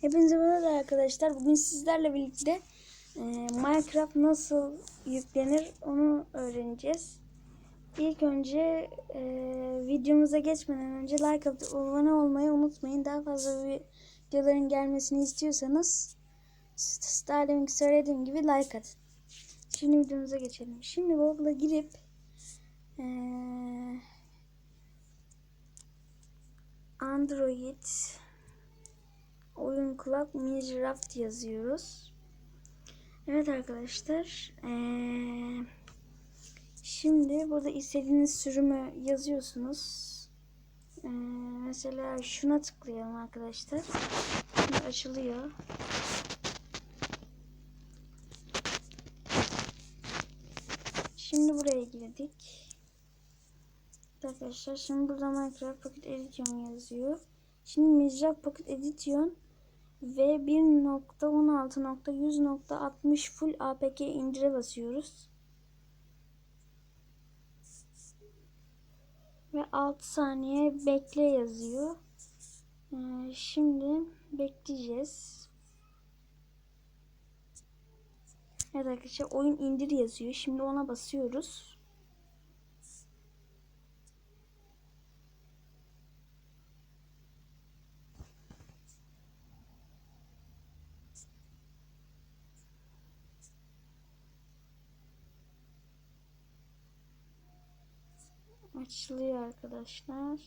Hepinize merhaba arkadaşlar. Bugün sizlerle birlikte e, Minecraft nasıl yüklenir onu öğreneceğiz. İlk önce e, videomuza geçmeden önce like atıp abone olmayı unutmayın. Daha fazla videoların gelmesini istiyorsanız daha söylediğim gibi like atın. Şimdi videomuza geçelim. Şimdi Google'a girip e, Android oyun kulak Minecraft yazıyoruz. Evet arkadaşlar. Ee, şimdi burada istediğiniz sürümü yazıyorsunuz. Ee, mesela şuna tıklayalım arkadaşlar. Şimdi açılıyor. Şimdi buraya girdik. Arkadaşlar şimdi burada Minecraft Pocket Edition yazıyor. Şimdi Minecraft Pocket Edition ve 1.16.100.60 full APK indire basıyoruz. Ve 6 saniye bekle yazıyor. Ee, şimdi bekleyeceğiz. Evet arkadaşlar oyun indir yazıyor. Şimdi ona basıyoruz. Açılıyor arkadaşlar.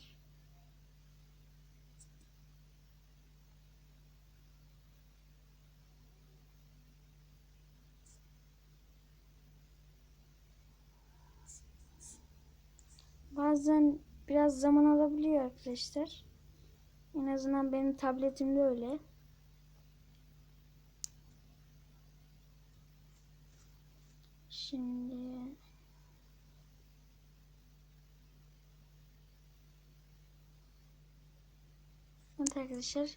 Bazen biraz zaman alabiliyor arkadaşlar. En azından benim tabletimde öyle. Şimdi Evet arkadaşlar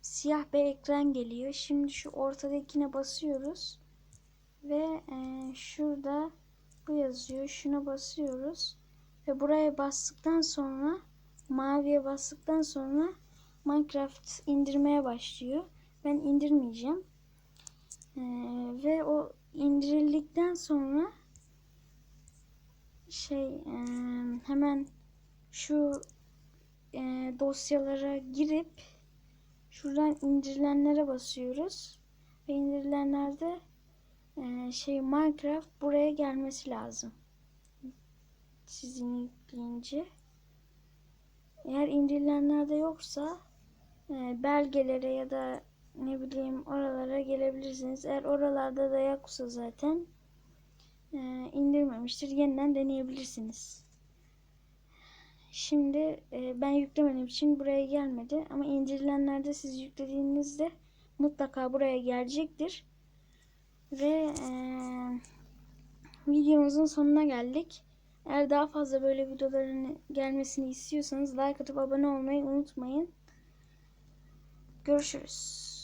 siyah bir ekran geliyor. Şimdi şu ortadakine basıyoruz. Ve e, şurada bu yazıyor. Şuna basıyoruz. Ve buraya bastıktan sonra maviye bastıktan sonra Minecraft indirmeye başlıyor. Ben indirmeyeceğim. E, ve o indirildikten sonra şey e, hemen şu e, dosyalara girip şuradan indirilenlere basıyoruz. Ve indirilenlerde e, şey Minecraft buraya gelmesi lazım. Sizin yükleyince. Eğer indirilenlerde yoksa e, belgelere ya da ne bileyim oralara gelebilirsiniz. Eğer oralarda da yoksa zaten e, indirmemiştir. Yeniden deneyebilirsiniz. Şimdi e, ben yüklemediğim için buraya gelmedi. Ama indirilenlerde siz yüklediğinizde mutlaka buraya gelecektir. Ve e, videomuzun sonuna geldik. Eğer daha fazla böyle videoların gelmesini istiyorsanız like atıp abone olmayı unutmayın. Görüşürüz.